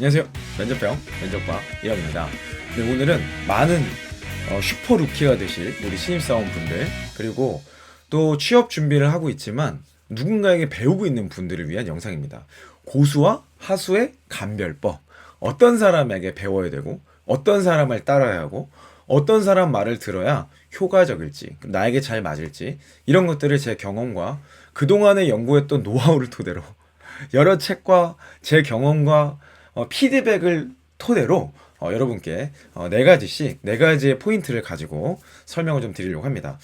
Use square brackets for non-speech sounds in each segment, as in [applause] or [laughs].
안녕하세요. 면접병 면접과 이영입니다. 네, 오늘은 많은 어, 슈퍼 루키가 되실 우리 신입사원분들 그리고 또 취업 준비를 하고 있지만 누군가에게 배우고 있는 분들을 위한 영상입니다. 고수와 하수의 감별법. 어떤 사람에게 배워야 되고 어떤 사람을 따라야 하고 어떤 사람 말을 들어야 효과적일지 나에게 잘 맞을지 이런 것들을 제 경험과 그동안에 연구했던 노하우를 토대로 [laughs] 여러 책과 제 경험과 어, 피드백을 토대로 어, 여러분께 어, 네 가지씩 네 가지의 포인트를 가지고 설명을 좀 드리려고 합니다.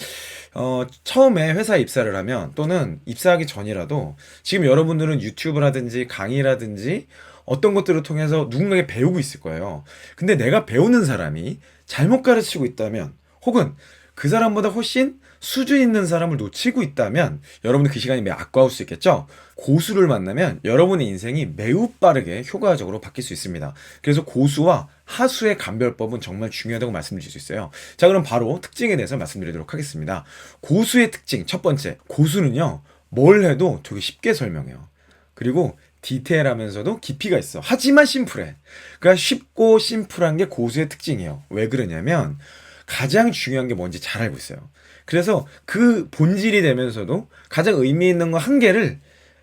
어, 처음에 회사 입사를 하면 또는 입사하기 전이라도 지금 여러분들은 유튜브라든지 강의라든지 어떤 것들을 통해서 누군가에게 배우고 있을 거예요. 근데 내가 배우는 사람이 잘못 가르치고 있다면 혹은 그 사람보다 훨씬 수준 있는 사람을 놓치고 있다면 여러분들 그 시간이 매우 아까울 수 있겠죠? 고수를 만나면 여러분의 인생이 매우 빠르게 효과적으로 바뀔 수 있습니다. 그래서 고수와 하수의 감별법은 정말 중요하다고 말씀드릴 수 있어요. 자, 그럼 바로 특징에 대해서 말씀드리도록 하겠습니다. 고수의 특징, 첫 번째. 고수는요, 뭘 해도 되게 쉽게 설명해요. 그리고 디테일하면서도 깊이가 있어. 하지만 심플해. 그러니까 쉽고 심플한 게 고수의 특징이에요. 왜 그러냐면 가장 중요한 게 뭔지 잘 알고 있어요. 그래서 그 본질이 되면서도 가장 의미 있는 거 한 개를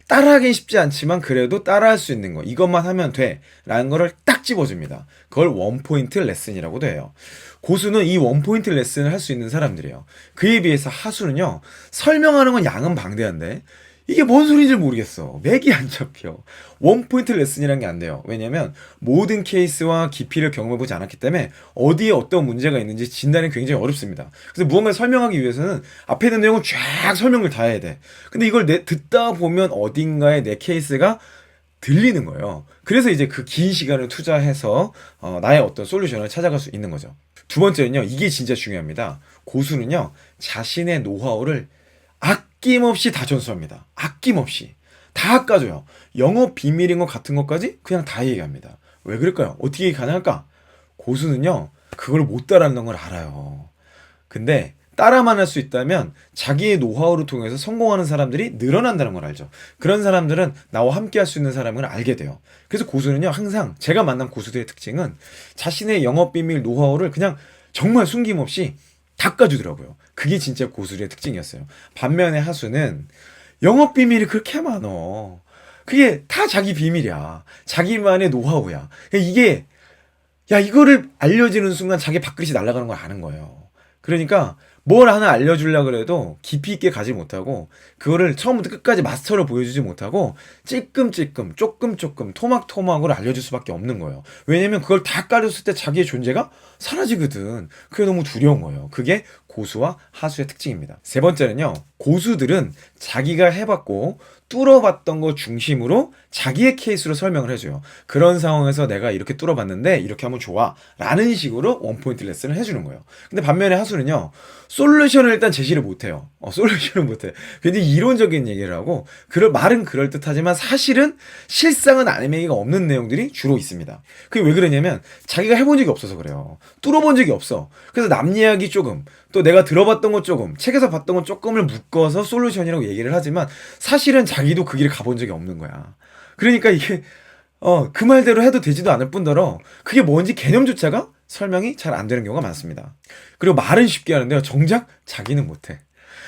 따라하긴 쉽지 않지만 그래도 따라할 수 있는 거 이것만 하면 돼 라는 거를 딱 집어줍니다. 그걸 원포인트 레슨이라고도 해요. 고수는 이 원포인트 레슨을 할 수 있는 사람들이에요. 그에 비해서 하수는요 설명하는 건 양은 방대한데 이게 뭔 소리인지 모르겠어. 맥이 안 잡혀. 원포인트 레슨이란 게 안 돼요. 왜냐면 모든 케이스와 깊이를 경험해보지 않았기 때문에 어디에 어떤 문제가 있는지 진단이 굉장히 어렵습니다. 그래서 무언가를 설명하기 위해서는 앞에 있는 내용을 쫙 설명을 다 해야 돼. 근데 이걸 내, 듣다 보면 어딘가에 내 케이스가 들리는 거예요. 그래서 이제 그 긴 시간을 투자해서 어, 나의 어떤 솔루션을 찾아갈 수 있는 거죠. 두 번째는요, 이게 진짜 중요합니다. 고수는요, 자신의 노하우를 아낌없이 다 전수합니다. 아낌없이. 다 까줘요. 영업 비밀인 것 같은 것까지 그냥 다 얘기합니다. 왜 그럴까요? 어떻게 가능할까? 고수는요, 그걸 못 따라하는 걸 알아요. 근데 따라만 할 수 있다면 자기의 노하우를 통해서 성공하는 사람들이 늘어난다는 걸 알죠. 그런 사람들은 나와 함께 할 수 있는 사람을 알게 돼요. 그래서 고수는요, 항상 제가 만난 고수들의 특징은 자신의 영업 비밀 노하우를 그냥 정말 숨김없이 닦아주더라고요. 그게 진짜 고수의 특징이었어요. 반면에 하수는 영업 비밀이 그렇게 많어. 그게 다 자기 비밀이야. 자기만의 노하우야. 이게 야 이거를 알려지는 순간 자기 밥그릇이 날아가는 걸 아는 거예요. 그러니까 뭘 하나 알려주려 그래도 깊이 있게 가지 못하고 그거를 처음부터 끝까지 마스터를 보여주지 못하고 찔끔찔끔 조금 조금 토막토막으로 알려줄 수밖에 없는 거예요. 왜냐면 그걸 다 깔렸을 때 자기의 존재가 사라지거든. 그게 너무 두려운 거예요. 그게 고수와 하수의 특징입니다. 세 번째는요. 고수들은 자기가 해봤고 뚫어봤던 거 중심으로 자기의 케이스로 설명을 해줘요. 그런 상황에서 내가 이렇게 뚫어봤는데 이렇게 하면 좋아. 라는 식으로 원포인트 레슨을 해주는 거예요. 근데 반면에 하수는요. 솔루션을 일단 제시를 못해요. 어, 솔루션을 못해. 근데 이론적인 얘기를 하고 그럴 말은 그럴 듯하지만 사실은 실상은 알맹이가 없는 내용들이 주로 있습니다. 그게 왜 그러냐면 자기가 해본 적이 없어서 그래요. 뚫어본 적이 없어. 그래서 남 이야기 조금 또 내가 들어봤던 것 조금 책에서 봤던 것 조금을 묶어서 솔루션이라고 얘기를 하지만 사실은 자기도 그 길을 가본 적이 없는 거야. 그러니까 이게 어, 그 말대로 해도 되지도 않을 뿐더러 그게 뭔지 개념조차가 설명이 잘 안 되는 경우가 많습니다. 그리고 말은 쉽게 하는데요. 정작 자기는 못해.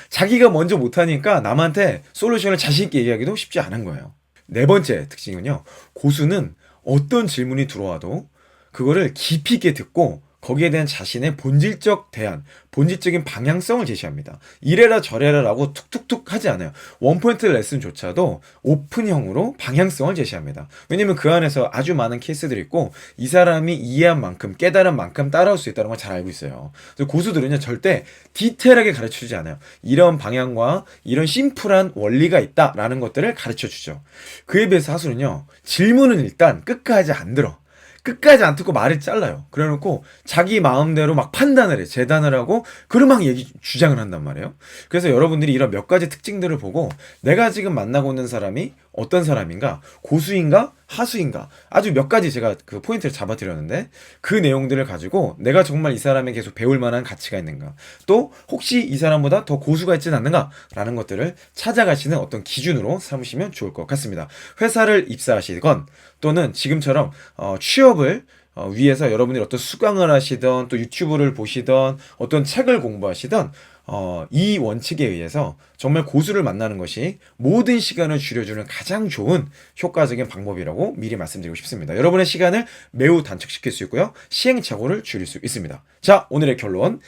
자기가 먼저 못하니까 남한테 솔루션을 자신있게 얘기하기도 쉽지 않은 거예요. 네 번째 특징은요. 고수는 어떤 질문이 들어와도 그거를 깊이 있게 듣고 거기에 대한 자신의 본질적 대안, 본질적인 방향성을 제시합니다. 이래라 저래라라고 툭툭툭 하지 않아요. 원포인트 레슨조차도 오픈형으로 방향성을 제시합니다. 왜냐면 그 안에서 아주 많은 케이스들이 있고 이 사람이 이해한 만큼 깨달은 만큼 따라올 수 있다는 걸 잘 알고 있어요. 고수들은요 절대 디테일하게 가르쳐 주지 않아요. 이런 방향과 이런 심플한 원리가 있다라는 것들을 가르쳐 주죠. 그에 비해서 하수는요 질문은 일단 끝까지 안 들어. 끝까지 안 듣고 말을 잘라요. 그래 놓고 자기 마음대로 막 판단을 해. 재단을 하고 그걸 막 얘기 주장을 한단 말이에요. 그래서 여러분들이 이런 몇 가지 특징들을 보고 내가 지금 만나고 있는 사람이 어떤 사람인가, 고수인가, 하수인가, 아주 몇 가지 제가 그 포인트를 잡아드렸는데 그 내용들을 가지고 내가 정말 이 사람에 계속 배울 만한 가치가 있는가, 또 혹시 이 사람보다 더 고수가 있지는 않는가라는 것들을 찾아가시는 어떤 기준으로 삼으시면 좋을 것 같습니다. 회사를 입사하시건 또는 지금처럼 어, 취업을 어, 위해서 여러분들이 어떤 수강을 하시던 또 유튜브를 보시던 어떤 책을 공부하시던 어, 이 원칙에 의해서 정말 고수를 만나는 것이 모든 시간을 줄여주는 가장 좋은 효과적인 방법이라고 미리 말씀드리고 싶습니다. 여러분의 시간을 매우 단축시킬 수 있고요. 시행착오를 줄일 수 있습니다. 자, 오늘의 결론.